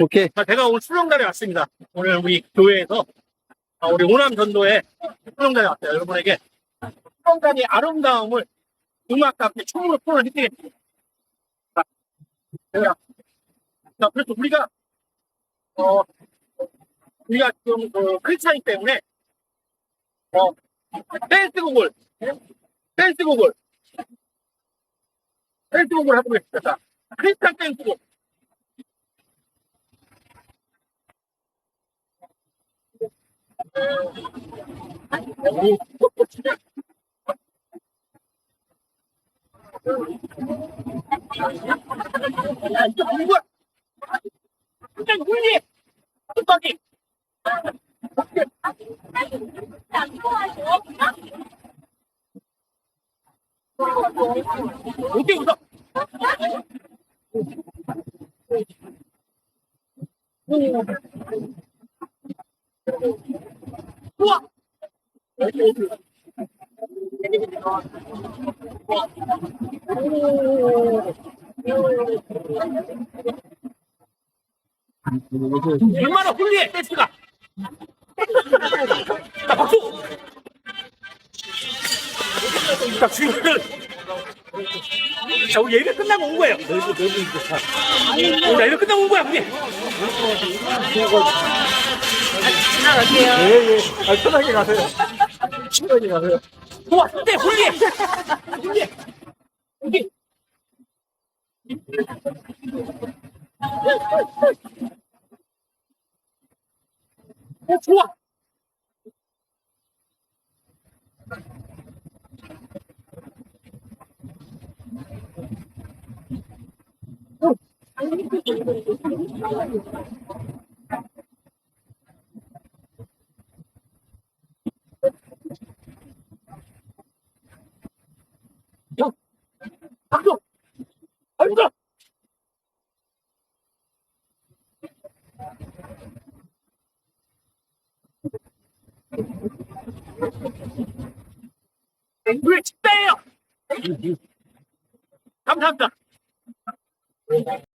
오케이. 자, 제가 오늘 수령단에 왔습니다. 오늘 우리 교회에서 아, 우리 오남 전도에 수령단에 왔어요. 여러분에게 수령단의 아름다움을 음악과 함께 춤으로 표현을 해드리겠습니다. 자, 자, 그래서 우리가 어 우리가 지금 그 크리스찬이기 때문에 어 댄스곡을 댄스곡을 댄스곡을 해보겠습니다. 자, 크리스찬 댄스곡 야, 이거 뭐 우와! 얼마나 훌륭해, 댄스가! 자, 박수! 자, 지금은, 자, 우리 예배 끝나고 온 거예요. 자, 예배 끝나고 온 거야, 우리. 지나갈게요. 예, 예. 아, 편하게 가세요. 편하게 가세요. 우와, 네, 훌륭해! 훌륭해! 여기. 어, 좋아! 야! 우리 집대예요! 감사합니다.